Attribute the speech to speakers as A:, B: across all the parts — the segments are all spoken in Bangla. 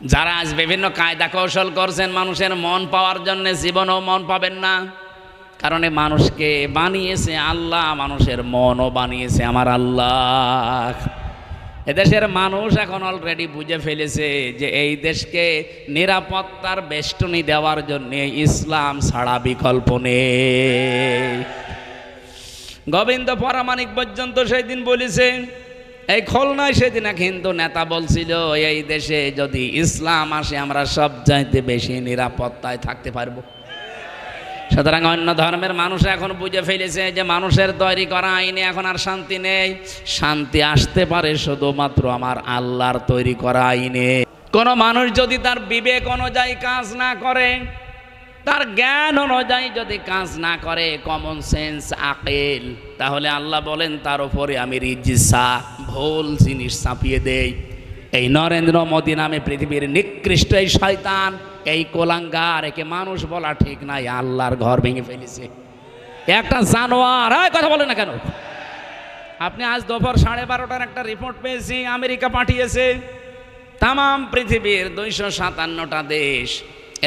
A: যারা আজ বিভিন্ন কায়দা কৌশল করছেন, মানুষের মন পাওয়ার জন্য জীবনও মন পাবেন না। কারণ মানুষকে বানিয়েছে আল্লাহ, মানুষের মনও বানিয়েছে আমার আল্লাহ। এদেশের মানুষ এখন অলরেডি বুঝে ফেলেছে যে এই দেশকে নিরাপত্তার বেষ্টনী দেওয়ার জন্য ইসলাম ছাড়া বিকল্প নেই। গোবিন্দ পরামানিক পর্যন্ত সেই দিন বলেছেন এই খুলনায় সেদিন এক হিন্দু নেতা বলছিল, এই দেশে যদি ইসলাম আসে, আমরা সব চাইতে বেশি নিরাপত্তায় থাকতে পারব। সুতরাং অন্য ধর্মের মানুষ এখন বুঝে ফেলেছে যে মানুষের তৈরি করা আইনে এখন আর শান্তি নেই। শান্তি আসতে পারে শুধুমাত্র আমার আল্লাহর তৈরি করা আইনে। কোনো মানুষ যদি তার বিবেক অনুযায়ী কাজ না করে, তার জ্ঞান অনুযায়ী যদি কাজ না করে কমন সেন্স আকেল, তাহলে আল্লাহ বলেন, তার উপরে আমি রিজিসা। ভুল জিনিস চাপিয়ে দেয় এই নরেন্দ্র মোদী নামে পৃথিবীর নিকৃষ্ট এই শয়তান, এই কোলাঙ্গার, একে মানুষ বলা ঠিক নাই, আল্লাহর ঘর ভেঙে ফেলেছে। একটা জানোয়ার হয় কথা বলে না কেন? আপনি আজ দুপুর সাড়ে বারোটার একটা রিপোর্ট পেয়েছি, আমেরিকা পাঠিয়েছে। তাম পৃথিবীর দুইশো সাতান্নটা দেশ,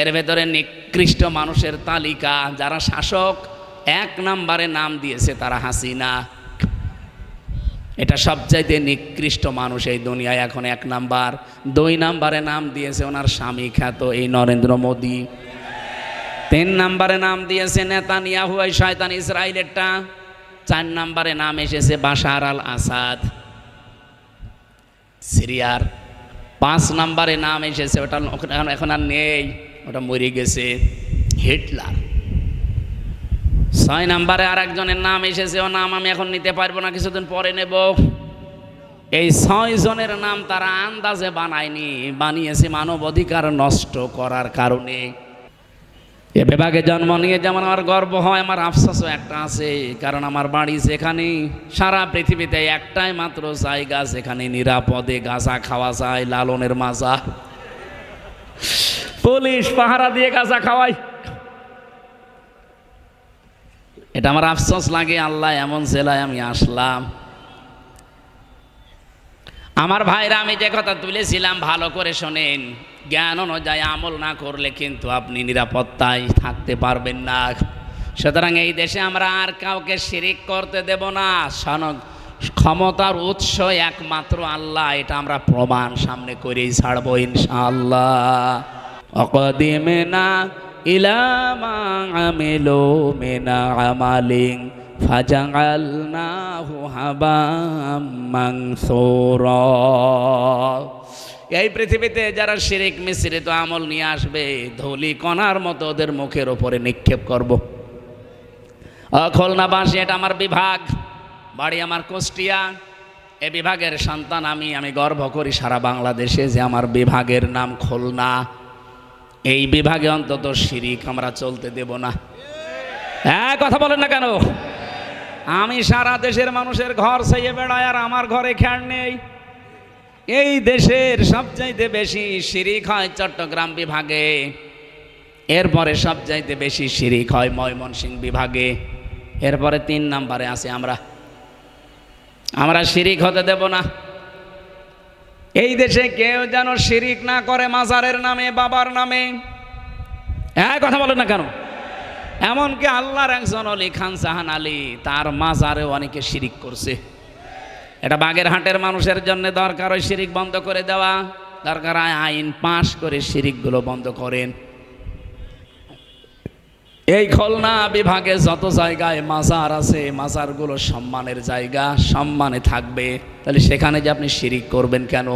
A: এর ভেতরে নিকৃষ্ট মানুষের তালিকা, যারা শাসক, এক নম্বরে নাম দিয়েছে তারা হাসিনা। এটা সবচাইতে নিকৃষ্ট মানুষ এই দুনিয়ায়। এখন এক নাম্বার, দুই নাম্বারে নাম দিয়েছে ওনার স্বামী খ্যাত এই নরেন্দ্র মোদী। তিন নাম্বারে নাম দিয়েছে নেতানিয়াহু এই শয়তান ইসরায়েলেরটা চার নাম্বারে নাম এসেছে বাশার আল আসাদ। সিরিয়ার পাঁচ নাম্বারে নাম এসেছে, ওটা এখন আর নেই, ওটা মরে গেছে। হিটলার। ছয় নাম্বারে আর একজনের নাম এসেছে ও নাম আমি এখন নিতে পারব না, কিছুদিন পরে নেব। এই ছয় জনের নাম তারা আন্দাজে বানায়নি, বানিয়েছে মানব অধিকার নষ্ট করার কারণে। এ বিভাগে জন্ম নিয়ে যেমন আমার গর্ব হয়, আমার আফসোসও একটা আছে, কারণ আমার বাড়ি যেখানে, সারা পৃথিবীতে একটাই মাত্র জায়গা যেখানে নিরাপদে গাঁজা খাওয়া যায়, লালনের মাজা। পুলিশ পাহারা দিয়ে গাঁজা খাওয়ায়। এটা আমার আফসোস লাগে, আল্লাহ এমন জেলায় আমি আসলাম। আমার ভাইরা, আমি যে কথা তুলেছিলাম, ভালো করে শোনেন। জ্ঞান অনুযায়ী আমল না করলে কিন্তু আপনি নিরাপত্তায় থাকতে পারবেন না। সুতরাং এই দেশে আমরা আর কাউকে শিরিক করতে দেব না। সনক ক্ষমতার উৎস একমাত্র আল্লাহ, এটা আমরা প্রমাণ সামনে করেই ছাড়বো ইনশাআল্লাহ। অকদিমে না আমিলো এই পৃথিবীতে যারা শিরিক মিশ্রিত আমল নিয়ে আসবে, ধুলি কণার মতো ওদের মুখের ওপরে নিক্ষেপ করব। খুলনাবাসী এটা আমার বিভাগ। বাড়ি আমার কুষ্টিয়া। এ বিভাগের সন্তান আমি আমি গর্ব করি সারা বাংলাদেশে যে আমার বিভাগের নাম খুলনা। এই বিভাগে অন্তত শিরিক আমরা চলতে দেব না। হ্যাঁ কথা বলেন না কেন? আমি সারা দেশের মানুষের ঘর সাইয়ে বেড়াই আর আমার ঘরে খেয়াল নেই। এই দেশের সবচাইতে বেশি শিরিক হয় চট্টগ্রাম বিভাগে। এরপরে সবচাইতে বেশি শিরিক হয় ময়মনসিংহ বিভাগে। এরপরে তিন নাম্বারে আছে আমরা। আমরা শিরিক হতে দেব না। এই দেশে কেউ যেন শিরিক না করে মাজারের নামে, বাবার নামে। হ্যাঁ কথা বলেন না কেন? এমনকি আল্লাহর একজন অলি খান সাহান আলী, তার মাজারেও অনেকে শিরিক করছে। এটা বাগেরহাটের মানুষের জন্য দরকার, ওই শিরিক বন্ধ করে দেওয়া। দরকার আইন পাশ করে শিরিকগুলো বন্ধ করেন। এই খুলনা বিভাগে যত জায়গায় মাজার আছে, মাজারগুলো সম্মানের জায়গা, সম্মানে থাকবে। তাহলে সেখানে যে আপনি শিরিক করবেন কেন?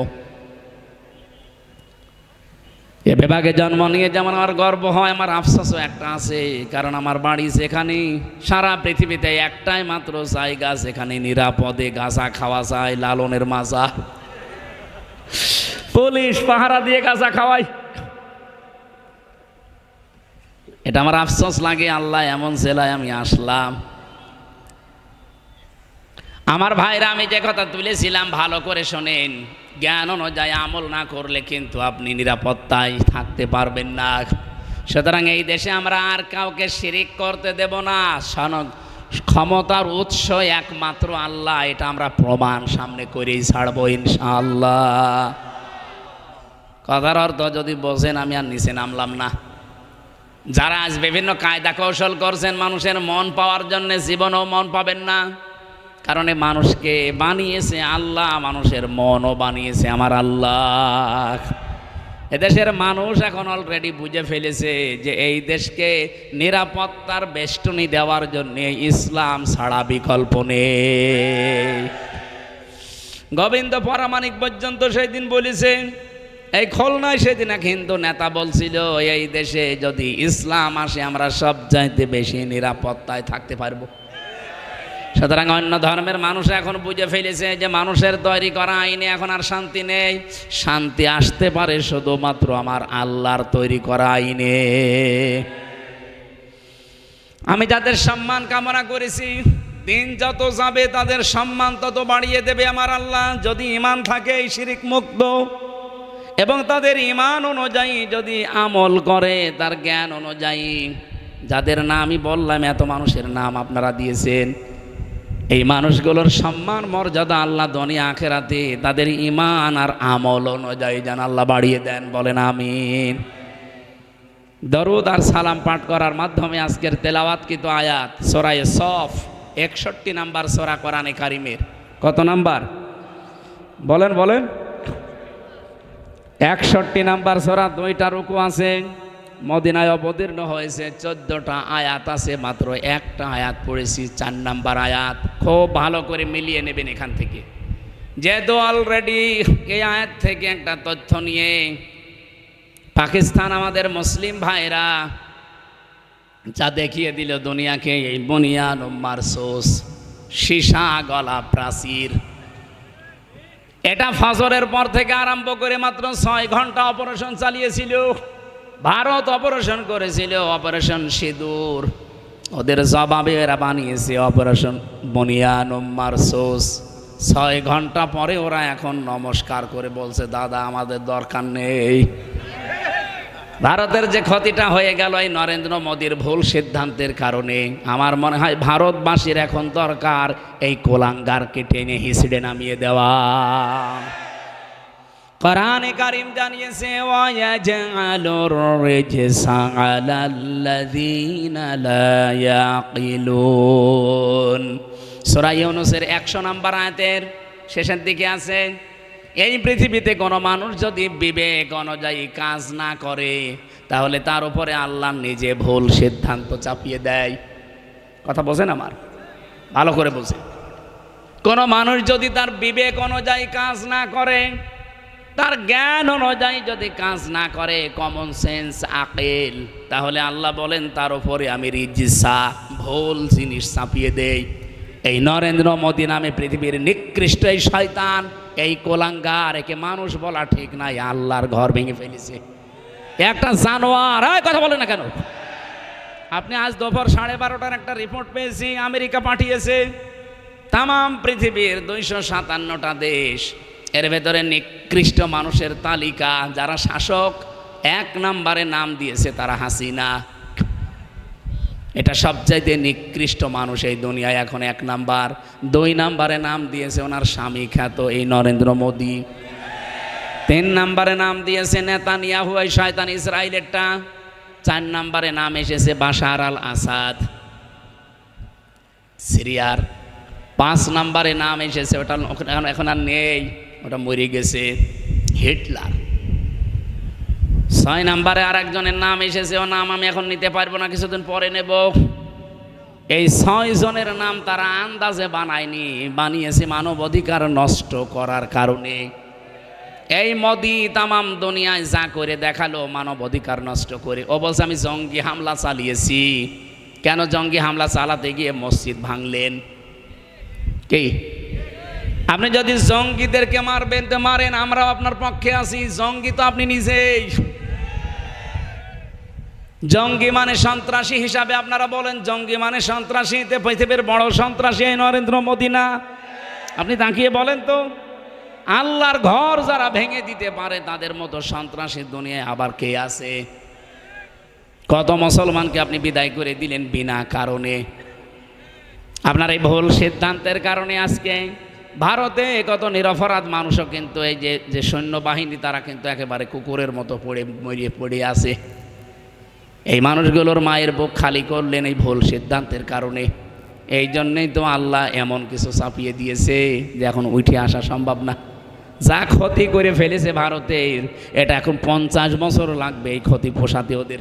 A: এ বিভাগে জন্ম নিয়ে যেমন আমার গর্ব হয়, আমার আফসোসও একটা আছে, কারণ আমার বাড়ি যেখানে সারা পৃথিবীতে একটাই মাত্র জায়গা, যেখানে নিরাপদে গাঁজা খাওয়া যায়, লালনের মাজা। পুলিশ পাহারা দিয়ে গাঁজা খাওয়ায়। এটা আমার আফসোস লাগে, আল্লাহ এমন জেলায় আমি আসলাম। আমার ভাইরা, আমি যে কথা তুলেছিলাম, ভালো করে শোনেন। জ্ঞান অনুযায়ী আমল না করলে কিন্তু আপনি নিরাপত্তায় থাকতে পারবেন না। সুতরাং এই দেশে আমরা আর কাউকে শিরিক করতে দেব না। সনক ক্ষমতার উৎস একমাত্র আল্লাহ, এটা আমরা প্রমাণ সামনে করেই ছাড়বো, ইনশাআল্লাহ। কথার অর্থ যদি বোঝেন, আমি আর নিচে নামলাম না। যারা আজ বিভিন্ন কায়দা কৌশল করছেন, মানুষের মন পাওয়ার জন্য জীবনও মন পাবেন না। কারণ মানুষকে বানিয়েছে আল্লাহ, মানুষের মনও বানিয়েছে আমার আল্লাহ। এদেশের মানুষ এখন অলরেডি বুঝে ফেলেছে যে এই দেশকে নিরাপত্তার বেষ্টনী দেওয়ার জন্য ইসলাম ছাড়া বিকল্প নেই। গোবিন্দ পরামানিক পর্যন্ত সেই দিন বলেছে এই খুলনায় সেদিন এক হিন্দু নেতা বলছিল, এই দেশে যদি ইসলাম আসে, আমরা সব চাইতে বেশি নিরাপত্তায় থাকতে পারব। সুতরাং অন্য ধর্মের মানুষ এখন বুঝে ফেলেছে যে মানুষের তৈরি করা আইনে এখন আর শান্তি নেই। শান্তি আসতে পারে শুধুমাত্র আমার আল্লাহর তৈরি করা আইনে। আমি যাদের সম্মান কামনা করেছি, দিন যত যাবে তাদের সম্মান তত বাড়িয়ে দেবে আমার আল্লাহ। যদি ইমান থাকে, এই শিরিক মুক্ত। এবং তাদের ইমান অনুযায়ী যদি আমল করে, তার জ্ঞান অনুযায়ী। যাদের নাম আমি বললাম, এত মানুষের নাম আপনারা দিয়েছেন। এই মানুষগুলোর সম্মান, মর্যাদা আল্লাহ দনি আখেরাতে, তাদের ইমান আর আমল অনুযায়ী যেন আল্লাহ বাড়িয়ে দেন, বলেন আমিন। দরুদ আর সালাম পাঠ করার মাধ্যমে আজকের তেলাওয়াতকৃত আয়াত, সোরায়ে সফ, একষট্টি নাম্বার সোরা কোরআনে কারিমের। কত নাম্বার? বলেন বলেন। একষট্টি নাম্বার সরা, দুইটা রুকু আছে। মদিনায় অবতীর্ণ হয়েছে, চোদ্দটা আয়াত আছে, মাত্র একটা আয়াত পড়েছি, চার নাম্বার আয়াত। খুব ভালো করে মিলিয়ে নেবেন এখান থেকে। যেহেতু অলরেডি এই আয়াত থেকে একটা তথ্য নিয়ে পাকিস্তান আমাদের মুসলিম ভাইরা যা দেখিয়ে দিল দুনিয়াকে, এই বুনিয়ান মারসোস সীসা গলা প্রাচীর। এটা ফজরের পর থেকে আরম্ভ করে মাত্র ছয় ঘণ্টা অপারেশন চালিয়েছিল। ভারত অপারেশন করেছিল, অপারেশন সিঁদুর। ওদের জবাবে এরা বানিয়েছে অপারেশন বনিয়ান মারসোস ছয় ঘণ্টা পরে ওরা এখন নমস্কার করে বলছে, দাদা, আমাদের দরকার নেই। ভারতের যে ক্ষতিটা হয়ে গেল এই নরেন্দ্র মোদীর ভুল সিদ্ধান্তের কারণে, আমার মনে হয় ভারতবাসীর এখন দরকার এই কোলাঙ্গারকে টেনে হিসড়ে নামিয়ে দেওয়া। কোরআনে কারিম জানিয়েছে রিজসা আলাল্লাযীনা লা ইয়াকিলুন। সূরা ইউনূসের 100 নাম্বার আয়াতের শেষের দিকে আছে এই পৃথিবীতে কোনো মানুষ যদি বিবেক অনুযায়ী কাজ না করে, তাহলে তার উপরে আল্লাহ নিজে ভুল সিদ্ধান্ত চাপিয়ে দেয়। কথা বোঝেন আমার? ভালো করে বোঝে কোনো মানুষ যদি তার বিবেক অনুযায়ী কাজ না করে, তার জ্ঞান অনুযায়ী যদি কাজ না করে কমন সেন্স আকেল, তাহলে আল্লাহ বলেন তার উপরে আমি রিজিসা ভুল জিনিস চাপিয়ে দেই। এই নরেন্দ্র মোদী নামে পৃথিবীর নিকৃষ্ট এই শয়তান এই কোলাঙ্গার, একে মানুষ বলা ঠিক নাই, আল্লাহর ঘর ভেঙে ফেলেছে। একটা জানোয়ার, এই কথা বলে না কেন? আপনি আজ দুপুর সাড়ে বারোটার একটা রিপোর্ট পেয়েছি, আমেরিকা পাঠিয়েছে। তাম পৃথিবীর দুইশো সাতান্নটা দেশ, এর ভেতরে নিকৃষ্ট মানুষের তালিকা, যারা শাসক এক নম্বরে নাম দিয়েছে তারা হাসিনা। এটা সবচাইতে নিকৃষ্ট মানুষ এই দুনিয়ায়। এখন এক নাম্বার, দুই নাম্বারে নাম দিয়েছে ওনার স্বামী খ্যাত এই নরেন্দ্র মোদী। তিন নাম্বারে নাম দিয়েছে নেতানিয়াহু এই শয়তান ইসরায়েলেরটা চার নাম্বারে নাম এসেছে বাশার আল আসাদ। সিরিয়ার পাঁচ নাম্বারে নাম এসেছে, ওটা এখন আর নেই, ওটা মরে গেছে। হিটলার। ছয় নাম্বারে আর একজনের নাম এসেছে ও নাম আমি এখন নিতে পারব না, কিছুদিন পরে নেব। এই ছয় জনের নাম তারা আন্দাজে বানায়নি, বানিয়েছে মানব অধিকার নষ্ট করার কারণে। এই মোদি তামাম দুনিয়ায় যা করে দেখাল, মানব অধিকার নষ্ট করে। ও বলছে, আমি জঙ্গি হামলা চালিয়েছি। কেন জঙ্গি হামলা চালাতে গিয়ে মসজিদ ভাঙলেন? কি? আপনি যদি জঙ্গিদেরকে মারবেন, তো মারেন, আমরাও আপনার পক্ষে আছি। জঙ্গি তো আপনি নিজেই। জঙ্গি মানে সন্ত্রাসী হিসাবে আপনারা বলেন, জঙ্গি মানে সন্ত্রাসী পৃথিবীর বড় সন্ত্রাসী নরেন্দ্র মোদী না। আপনি তাকিয়ে বলেন তো, আল্লাহর ঘর যারা ভেঙে দিতে পারে, তাদের মতো সন্ত্রাসী দুনিয়ায় আবার কে আছে? কত মুসলমানকে আপনি বিদায় করে দিলেন বিনা কারণে। আপনার এই ভুল সিদ্ধান্তের কারণে আজকে ভারতে কত নিরপরাধ মানুষও কিন্তু এই যে যে সৈন্যবাহিনী তারা কিন্তু একেবারে কুকুরের মতো পড়ে, মরিয়ে পড়ে আছে। এই মানুষগুলোর মায়ের বুক খালি করলেন এই ভুল সিদ্ধান্তের কারণে। এই জন্যেই তো আল্লাহ এমন কিছু চাপিয়ে দিয়েছে যে এখন উঠে আসা সম্ভব না। যা ক্ষতি করে ফেলেছে ভারতের এটা এখন পঞ্চাশ বছর লাগবে এই ক্ষতি পোষাতে ওদের।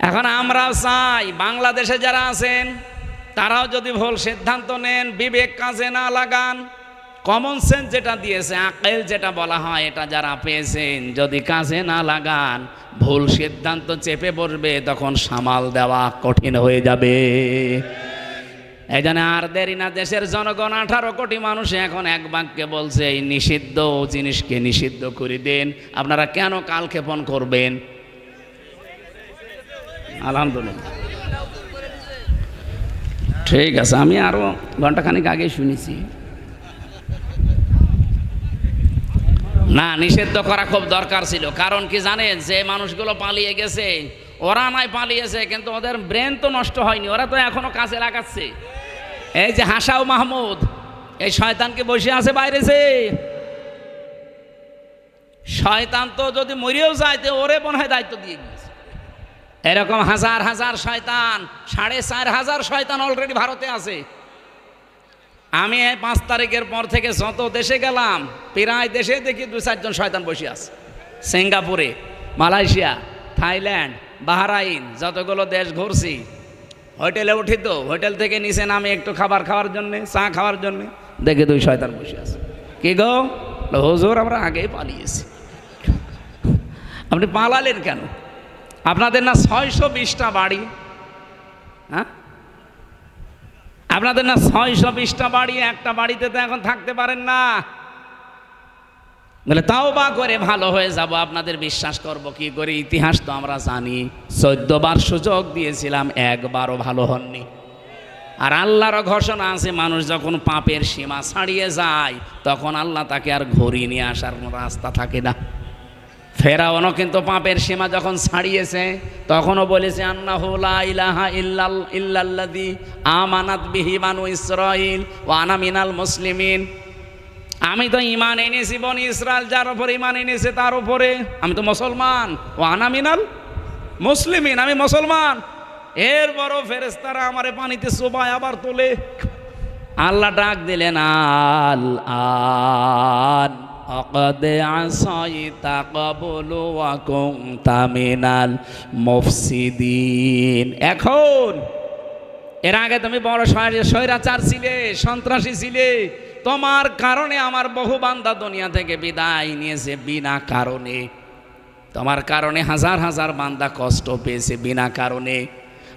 A: এখন আমরা চাই বাংলাদেশে যারা আছেন তারাও যদি ভুল সিদ্ধান্ত নেন, বিবেক কাজে না লাগান। কমন সেন্স যেটা দিয়েছে, আকেল যেটা বলা হয়, এটা যারা পেয়েছেন, যদি কাজে না লাগান, ভুল সিদ্ধান্ত চেপে বসবে, তখন সামাল দেওয়া কঠিন হয়ে যাবে। এই জন্য আর দেরি না, দেশের জনগণ আঠারো কোটি মানুষ এখন এক বাক্যে বলছে, এই নিষিদ্ধ জিনিসকে নিষিদ্ধ করে দেন। আপনারা কেন কালক্ষেপণ করবেন? আলহামদুলিল্লাহ। ঠিক আছে, আমি আরও ঘন্টাখানিক আগে শুনেছি। না নিষিদ্ধ করা খুব দরকার ছিল। কারণ কি জানেন, যে মানুষগুলো পালিয়ে গেছে, ওরা নয় পালিয়েছে, কিন্তু ওদের ব্রেন তো নষ্ট হয়নি, ওরা তো এখনও কাজে লাগাচ্ছে। এই যে হাসাও মাহমুদ, এই শয়তানকে বসে আছে বাইরে সে শয়তান তো যদি মরিয়েও যায়, তো ওরে মনে হয় দায়িত্ব দিয়ে গিয়েছে এরকম হাজার হাজার শয়তান, সাড়ে চার হাজার শয়তান অলরেডি ভারতে আছে। আমি পাঁচ তারিখের পর থেকে যত দেশে গেলাম, প্রায় দেশে দেখি দু চারজন শয়তান বসে আছে। সিঙ্গাপুরে, মালয়েশিয়া, থাইল্যান্ড, বাহরাইন, যতগুলো দেশ ঘুরছি। হোটেলে উঠি তো, হোটেল থেকে নিচে নামে একটু খাবার খাওয়ার জন্যে, চা খাওয়ার জন্যে, দেখে দুই শয়তান বসে আছে। কি গো? হুজুর, আমরা আগেই পালিয়েছি। আপনি পালালেন কেন? আপনাদের না ছয়শো বিশটা বাড়ি? হ্যাঁ? আপনাদের না ছয়শো বিশটা বাড়ি, একটা বাড়িতে তো এখন থাকতে পারেন না। বলে তাও বা করে ভালো হয়ে যাব, আপনাদের বিশ্বাস করব কি করে? ইতিহাস তো আমরা জানি। চোদ্দ বার সুযোগ দিয়েছিলাম, একবারও ভালো হননি। আর আল্লাহরও ঘোষণা আছে, মানুষ যখন পাপের সীমা ছাড়িয়ে যায়, তখন আল্লাহ তাকে আর ঘুরিয়ে নিয়ে আসার রাস্তা থাকে না। ফেরাউনও কিন্তু পাপের সীমা যখন ছাড়িয়েছে, তখনও বলেছে, আন্নাহু লা ইলাহা ইল্লাল, ইল্লাল্লাযী আমানাত বিহি বানু ইসরাইল ওয়া আনা মিনাল মুসলিমিন। আমি তো ইমান এনেছি, বন ইসরায়েল যার উপরে ইমান এনেছে, তার উপরে। আমি তো মুসলমান ও আনা মিনাল মুসলিমিন, আমি মুসলমান। এর বড় ফেরেস্তারা আমারে পানিতে চোবায় আবার তোলে। আল্লাহ ডাক দিলেন, আল আন। অকদ আসাইতা কবলু ওয়া কুনতা মিনাল মুফসিদিন। এখন, এর আগে তুমি বড় স্বৈ- স্বৈরাচার ছিলে, সন্ত্রাসী ছিলে, তোমার কারণে আমার বহু বান্দা দুনিয়া থেকে বিদায় নিয়েছে বিনা কারণে। তোমার কারণে হাজার হাজার বান্দা কষ্ট পেয়েছে বিনা কারণে।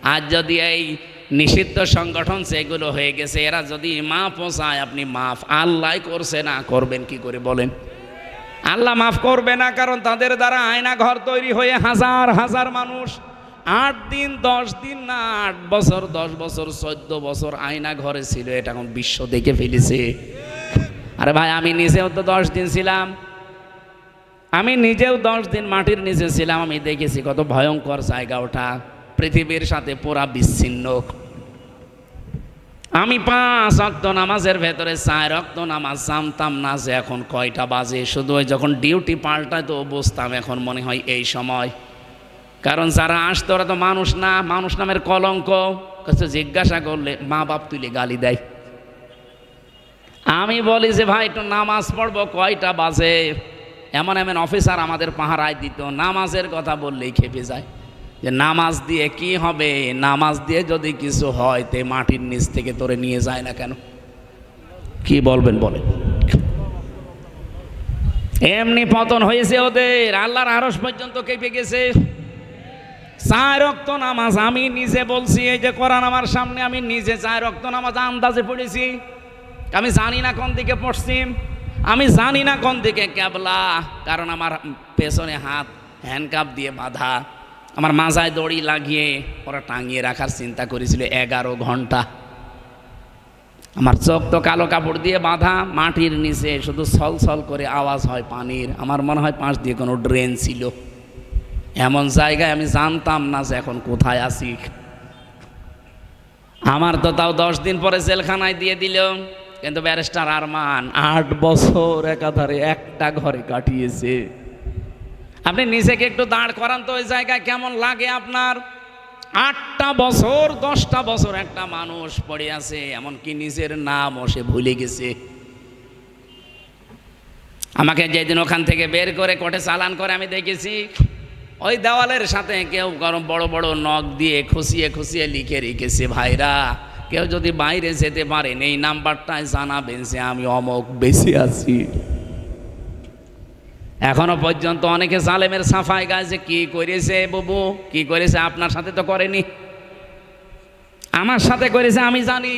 A: আজ যদি এই নিষিদ্ধ সংগঠন সেগুলো হয়ে গেছে, এরা যদি মাফ চায়, আপনি মাফ। আল্লাহ করছে না, করবেন কি করে বলেন? আল্লাহ মাফ করবে না, কারণ তাদের দ্বারা আয়না ঘর তৈরি হয়ে হাজার হাজার মানুষ, আট দিন, দশ দিন না, আট বছর, দশ বছর, চোদ্দ বছর আয়না ঘরে ছিল, এটা এখন বিশ্ব দেখে ফেলেছে। আরে ভাই, আমি নিজেও তো দশ দিন ছিলাম। আমি নিজেও দশ দিন মাটির নিচে ছিলাম, আমি দেখেছি কত ভয়ঙ্কর জায়গা ওটা। পৃথিবীর সাথে পুরা বিচ্ছিন্ন। আমি পাঁচ অক্ত নামাজের ভেতরে চার রক্ত নামাজ জানতাম না যে এখন কয়টা বাজে। শুধু ওই যখন ডিউটি পাল্টায় তো বুঝতাম এখন মনে হয় এই সময়। কারণ যারা আসতো ওরা তো মানুষ না, মানুষ নামের কলঙ্ক। কিছু জিজ্ঞাসা করলে, মা বাপ তুলে গালি দেয়। আমি বলি যে, ভাই, একটু নামাজ পড়ব, কয়টা বাজে? এমন এমন অফিসার আমাদের পাহারায় দিত। নামাজের কথা বললেই খেপে যায়। যে নামাজ দিয়ে কি হবে? নামাজ দিয়ে যদি কিছু হয়, তে মাটির নিচ থেকে তোরে নিয়ে যায় না কেন? কি বলবেন বলেন? এমনি পতন হয়েছে ওদের, আল্লাহর আরস পর্যন্ত কেঁপে গেছে। চার রক্ত নামাজ, আমি নিজে বলছি, এই যে কোরআন আমার সামনে, আমি নিজে চার রক্ত নামাজ আন্দাজে পড়েছি। আমি জানি না কোন দিকে পশ্চিম আমি জানি না কোন দিকে ক্যাবলা, কারণ আমার পেছনে হাত হ্যান্ডকাপ দিয়ে বাঁধা। আমার মাজায় দড়ি লাগিয়ে ওরা টাঙিয়ে রাখার চিন্তা করেছিল এগারো ঘণ্টা। আমার চোখ তো কালো কাপড় দিয়ে বাঁধা, মাটির নিচে শুধু ছল ছল করে আওয়াজ হয় পানির। আমার মনে হয় পাশ দিয়ে কোনো ড্রেন ছিল। এমন জায়গায় আমি জানতাম না যে এখন কোথায় আছি। আমার তো তাও দশ দিন পরে জেলখানায় দিয়ে দিল, কিন্তু ব্যারিস্টার আরমান আট বছর একাধারে একটা ঘরে কাটিয়েছে। আপনি নিজেকে একটু দাঁড় করান তো, ওই জায়গায় কেমন লাগে আপনার? আটটা বছর, দশটা বছর একটা মানুষ পড়ে আছে, এমনকি নিজের নামও সে ভুলে গেছে। আমাকে যেদিন ওখান থেকে বের করে কোর্টে চালান করে আমি দেখেছি, ওই দেওয়ালের সাথে কেউ গরম বড় বড় নখ দিয়ে খুশিয়ে খুশিয়ে লিখে রেখেছে, ভাইরা, কেউ যদি বাইরে যেতে পারেন, এই নাম্বারটায় জানাবেন যে আমি অমক বেশি আছি। এখনও পর্যন্ত অনেকে জালেমের সাফাই গাছে কি করেছে বাবু? কি করেছে? আপনার সাথে তো করেনি। আমার সাথে করেছে, আমি জানি।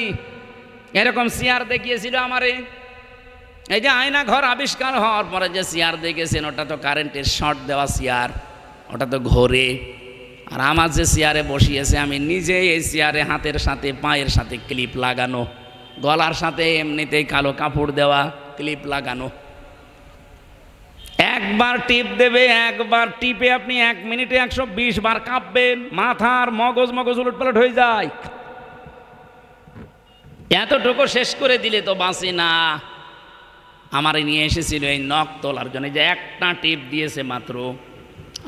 A: এরকম চেয়ার দেখিয়েছিল আমারে। এই যে আয়না ঘর আবিষ্কার হওয়ার পরে যে চেয়ার দেখেছেন, ওটা তো কারেন্টের শর্ট দেওয়া চেয়ার ওটা তো ঘোরে। আর আমার যে চেয়ারে বসিয়েছে, আমি নিজে এই চেয়ারে হাতের সাথে, পায়ের সাথে ক্লিপ লাগানো, গলার সাথে এমনিতেই কালো কাপড় দেওয়া ক্লিপ লাগানো। একবার টিপ দেবে, একবার টিপে আপনি এক মিনিটে একশো বিশ বার কাঁপবেন। মাথার মগজ মগজ উলট পালট হয়ে যায়। এতটুকু শেষ করে দিলে তো বাঁচি না। আমার নিয়ে এসেছিল এই নখ তোলার জন্য যে একটা টিপ দিয়েছে মাত্র।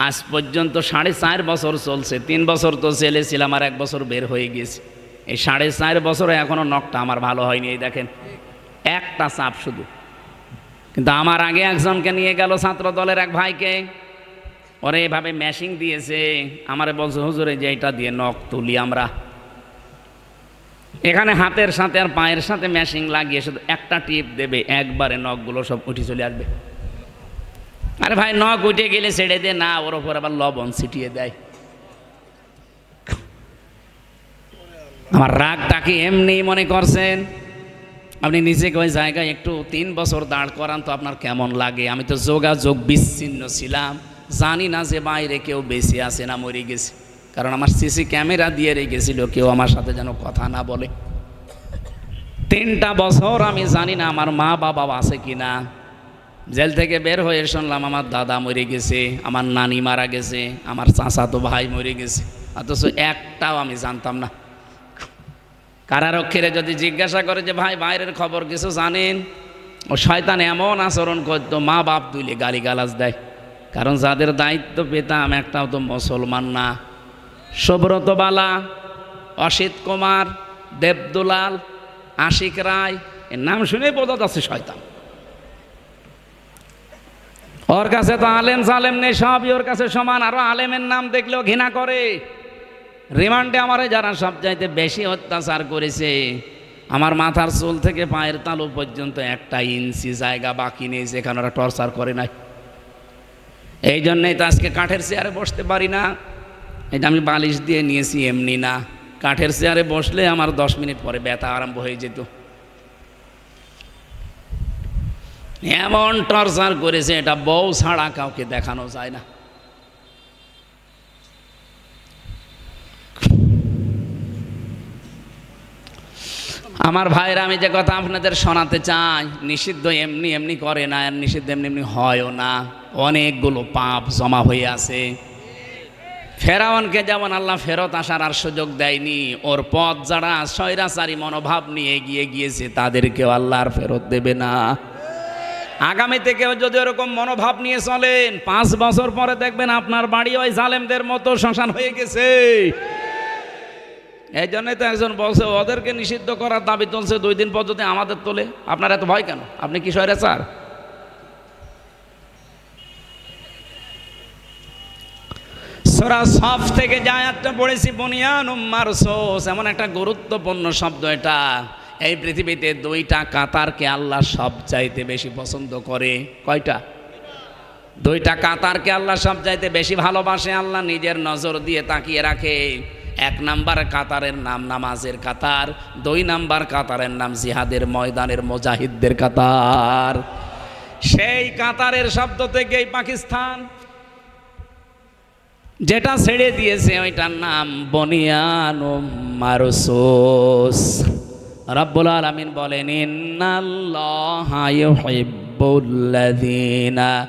A: আজ পর্যন্ত সাড়ে চার বছর চলছে, তিন বছর তো ছেলেছিলাম আর এক বছর বের হয়ে গেছে। এই সাড়ে চার বছরে এখনও নখটা আমার ভালো হয়নি, এই দেখেন, একটা চাপ শুধু। কিন্তু আমার আগে একজনকে নিয়ে গেল ছাত্র দলের এক ভাইকে। ওরে এভাবে ম্যাশিং দিয়েছে। আমার বলছে, হুজুরে, যে এটা দিয়ে নখ তুলি আমরা। এখানে হাতের সাথে আর পায়ের সাথে ম্যাশিং লাগিয়ে শুধু একটা টিপ দেবে, একবারে নখগুলো সব উঠে চলে আসবে। আরে ভাই, নখ উঠে গেলে ছেড়ে দে, না, ওর ওপর আবার লবণ ছিটিয়ে দেয়। আমার রাগটাকে এমনি মনে করছেন? আপনি নিজেকে ওই জায়গায় একটু তিন বছর দাঁড় করান তো আপনার কেমন লাগে? আমি তো যোগাযোগ বিচ্ছিন্ন ছিলাম। জানি না যে বাইরে কেউ বেশি আছে না মরে গেছে। কারণ আমার সিসি ক্যামেরা দিয়ে রেখেছিল কেউ আমার সাথে যেন কথা না বলে। তিনটা বছর আমি জানি না আমার মা বাবা আছে কি না। জেল থেকে বের হয়ে শুনলাম আমার দাদা মরে গেছে, আমার নানি মারা গেছে, আমার চাচাতো ভাই মরে গেছে। অথচ একটাও আমি জানতাম না। কারারক্ষীরা যদি জিজ্ঞাসা করে যে, ভাই, বাইরের খবর কিছু জানেন? ও শয়তান এমন আচরণ করতো, মা বাপ তুলে গালিগালাজ দেয়। কারণ যাদের দায়িত্ব পেতাম, একটাও তো মুসলমান না। সুব্রত বালা অসিত কুমার, দেবদুলাল, আশিক রায়, এর নাম শুনেই বোঝা যাচ্ছে শয়তান। ওর কাছে তো আলেম সালেম নেই, সবই ওর কাছে সমান। আরও আলেমের নাম দেখলেও ঘৃণা করে। রিমান্ডে আমারে যারা সব চাইতে বেশি অত্যাচার করেছে, আমার মাথার চুল থেকে পায়ের তালু পর্যন্ত একটা ইঞ্চি জায়গা বাকি নেই যেখানে ওরা টর্চার করে নাই। এই জন্যই তো আজকে কাঠের চেয়ারে বসতে পারি না। এটা আমি বালিশ দিয়ে নিয়েছি, এমনি না। কাঠের চেয়ারে বসলে আমার দশ মিনিট পরে ব্যথা আরম্ভ হয়ে যেত। এমন টর্চার করেছে, এটা বউ ছাড়া কাউকে দেখানো যায় না। আমার ভাইরা, আমি যে কথা আপনাদের শোনাতে চাই, নিষিদ্ধ এমনি এমনি করে না, আর নিষিদ্ধ এমনি এমনি হয়ও না। অনেকগুলো পাপ জমা হয়ে আছে। ফেরাওয়ানকে যেমন আল্লাহ ফেরত আসার আর সুযোগ দেয়নি, ওর পথ যারা স্বৈরাচারী মনোভাব নিয়ে এগিয়ে গিয়েছে, তাদেরকেও আল্লাহ আর ফেরত দেবে না। আগামীতে কেউ যদি ওরকম মনোভাব নিয়ে চলেন, পাঁচ বছর পরে দেখবেন আপনার বাড়ি ওই জালেমদের মতো শ্মশান হয়ে গেছে। এই জন্যই তো একজন বলছে, ওদেরকে নিষিদ্ধ করার দাবি তুলছে দুই দিন পর যদি আমাদের তোলে, আপনার এত ভয় কেন? আপনি কি সয়রা স্যার? সোরা সফ থেকে যে আয়াতটা পড়েছি, বনিয়ান উম্মার সোস এমন একটা গুরুত্বপূর্ণ শব্দ এটা। এই পৃথিবীতে দুইটা কাতারকে আল্লাহ সব চাইতে বেশি পছন্দ করে। কয়টা? দুইটা কাতারকে আল্লাহ সব চাইতে বেশি ভালোবাসে, আল্লাহ নিজের নজর দিয়ে তাকিয়ে রাখে। এক নাম্বার কাতারের নাম নামাজের কাতার, দুই নাম্বার কাতারের নাম জিহাদের ময়দানের মুজাহিদদের কাতার। সেই কাতারের শব্দ থেকেই পাকিস্তান, যেটা ছেড়ে দিয়েছে ওইটার নাম বনিয়ান মারুসোস। রব্বুল আলমিন বলেন ইন্নাল্লাহিবুল্লাদিনা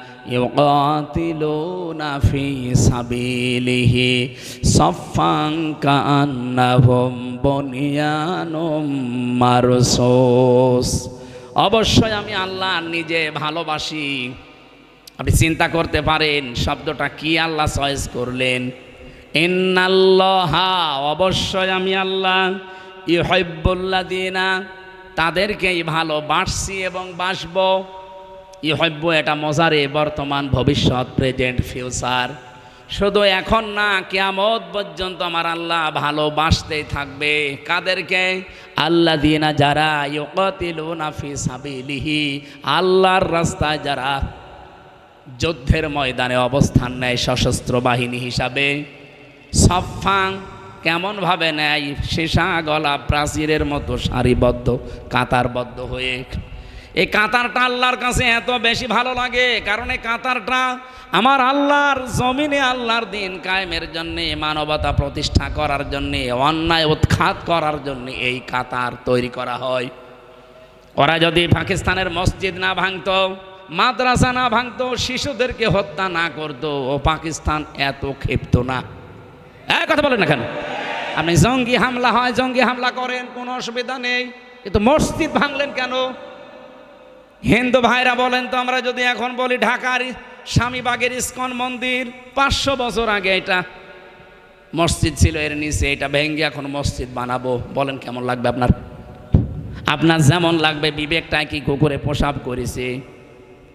A: অবশ্যই আমি আল্লাহ নিজে ভালোবাসি। আপনি চিন্তা করতে পারেন, শব্দটা কি আল্লাহ চয়েস করলেন? ইন্নাল্লাহা, অবশ্যই আমি আল্লাহ ইহব্বুল্লা দিনা তাদেরকেই ভালোবাসছি এবং বাসব। ইহব্য এটা মজারে বর্তমান ভবিষ্যৎ, প্রেজেন্ট, ফিউচার। শুধু এখন না, কেয়ামত পর্যন্ত আমার আল্লাহ ভালোবাসতেই থাকবে। কাদেরকে? আল্লাহ দিনা যারা ইয়কতিলুনা ফি সাবিলিহি, আল্লাহর রাস্তায় যারা যুদ্ধের ময়দানে অবস্থান নেয় সশস্ত্র বাহিনী হিসাবে। সফাং কেমনভাবে নেয়? শেষা গলা প্রাচীরের মতো সারিবদ্ধ, কাতারবদ্ধ হয়ে। এই কাতারটা আল্লাহর কাছে এত বেশি ভালো লাগে, কারণ এই কাতারটা আমার আল্লাহর জমিনে আল্লাহর দিন কায়েমের জন্যে, মানবতা প্রতিষ্ঠা করার জন্যে, অন্যায় উৎখাত করার জন্যে এই কাতার তৈরি করা হয়। ওরা যদি পাকিস্তানের মসজিদ না ভাঙতো, মাদ্রাসা না ভাঙতো, শিশুদেরকে হত্যা না করতো, ও পাকিস্তান এত ক্ষিপ্ত না। কথা বলেন না কেন? আপনি জঙ্গি হামলা হয়, জঙ্গি হামলা করেন, কোনো অসুবিধা নেই। কিন্তু মসজিদ ভাঙলেন কেন? হিন্দু ভাইরা বলেন তো, আমরা যদি এখন বলি ঢাকার স্বামীবাগের ইস্কন মন্দির, পাঁচশো বছর আগে এটা মসজিদ ছিল, এর নিচে এটা ভেঙ্গে এখন মসজিদ বানাবো। বলেন কেমন লাগবে আপনার? আপনার যেমন লাগবে বিবেকটা কি কুকুরে পোশাব করেছে?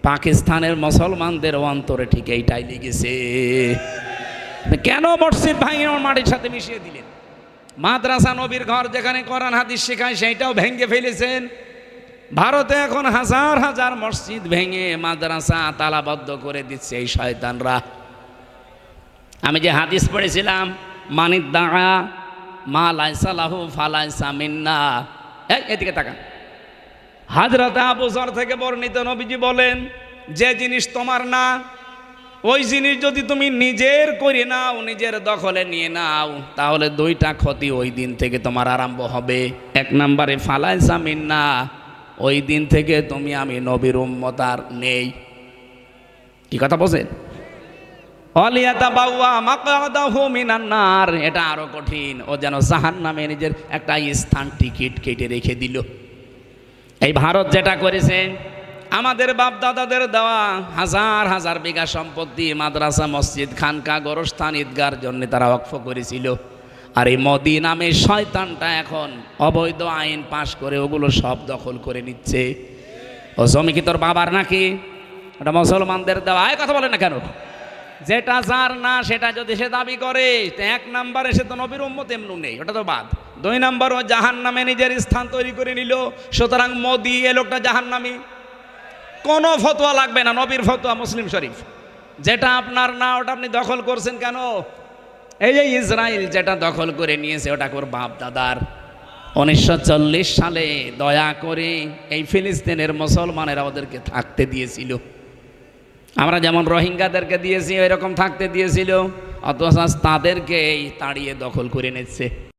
A: পাকিস্তানের মুসলমানদের অন্তরে ঠিক এইটাই লেগেছে। কেন মসজিদ ভাঙে আমার মাটির সাথে মিশিয়ে দিলেন? মাদ্রাসা নবীর ঘর যেখানে কোরআন হাদিস শেখায়, সেইটাও ভেঙে ফেলেছেন। ভারতে এখন হাজার হাজার মসজিদ ভেঙে মাদ্রাসা তালাবদ্ধ করে দিচ্ছে এই শয়তানরা। আমি যে হাদিস পড়েছিলাম, মানিক দাঁড়া, মা লাইসালাহু ফালাইসা মিন্না। এদিকে তাকা হাজরত আবু জর থেকে বর্ণিত নবীজি বলেন, যে জিনিস তোমার না ওই জিনিস যদি তুমি নিজের করে নাও, নিজের দখলে নিয়ে নাও, তাহলে দুইটা ক্ষতি ওই দিন থেকে তোমার আরম্ভ হবে। এক নম্বরে, ফালাই জামিন না, ওই দিন থেকে তুমি আমি নবীর উম্মতার নেই। কি কথা বলছেন? অলিয়াতা বাউয়া মাকাদাহু এটা আরও কঠিন। ও যেন জাহান নামে নিজের একটা স্থান টিকিট কেটে রেখে দিল। এই ভারত যেটা করেছে আমাদের বাপ দাদাদের দেওয়া হাজার হাজার বিঘা সম্পত্তি, মাদ্রাসা, মসজিদ, খানকা, গোরস্থান, ঈদগার জন্য তারা অক্ষ করেছিল। আর এই মদি নামে শয়তানটা এখন অবৈধ আইন পাশ করে ওগুলো সব দখল করে নিচ্ছে। ও জমি কি তোর বাবার নাকি? ওটা মুসলমানদের দেওয়া। এই কথা বলে না কেন? যেটা যার না, সেটা যদি সে দাবি করে এক নাম্বারে সে তো নবীর উম্মত এমনু নেই, ওটা তো বাদ। দুই নাম্বার ও জাহান নামে নিজের স্থান তৈরি করে নিল, সুতরাং মোদি এ লোকটা জাহান নামি কোনো ফতোয়া লাগবে না, নবীর ফতোয়া মুসলিম শরীফ। যেটা আপনার না, ওটা আপনি দখল করছেন কেন? এই যে ইসরায়েল যেটা দখল করে নিয়েছে, ওটা কোর বাপ দাদার। উনিশশো চল্লিশ সালে দয়া করে এই ফিলিস্তিনের মুসলমানেরা ওদেরকে থাকতে দিয়েছিল। আমরা যেমন রোহিঙ্গাদেরকে দিয়েছি ওই রকম থাকতে দিয়েছিল, অথচ আজ তাদেরকেই তাড়িয়ে দখল করে নিচ্ছে।